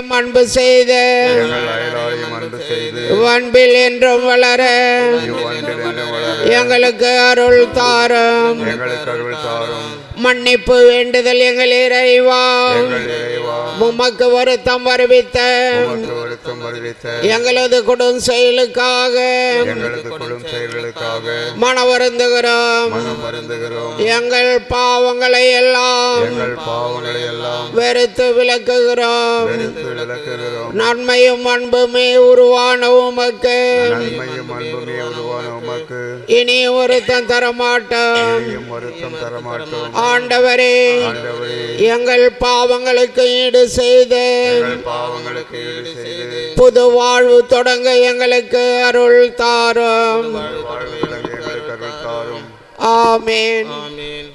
அயலாரையும் அன்பு செய்து அன்பில் என்றும் வளர எங்களுக்கு அருள் தாரும். எங்களுக்கு அருள் தாரும். மன்னிப்பு வேண்டுதல் எங்கள் இறைவா. உமக்கு வருத்தம் வருவித்த எங்களது குடும் செயலுக்காக மன வருந்துகிறோம் மனம் வருந்துகிறோம். எங்கள் பாவங்களை எல்லாம் எங்கள் பாவங்களை எல்லாம் வெறுத்து விளக்குகிறோம். வெறுத்து விளக்குகிறோம். நன்மையும் அன்புமே உருவான உமக்கு. இனி ஒருத்தம் தரமாட்டோம் ஆண்டவரே ஆண்டவரே. எங்கள் பாவங்களுக்கு ஈடு செய்து புது வாழ்வு தொடங்க எங்களுக்கு அருள் தாரும். வாழ்வு விளங்க எங்களுக்கு அருள் தாரும். ஆமேன். ஆமென்.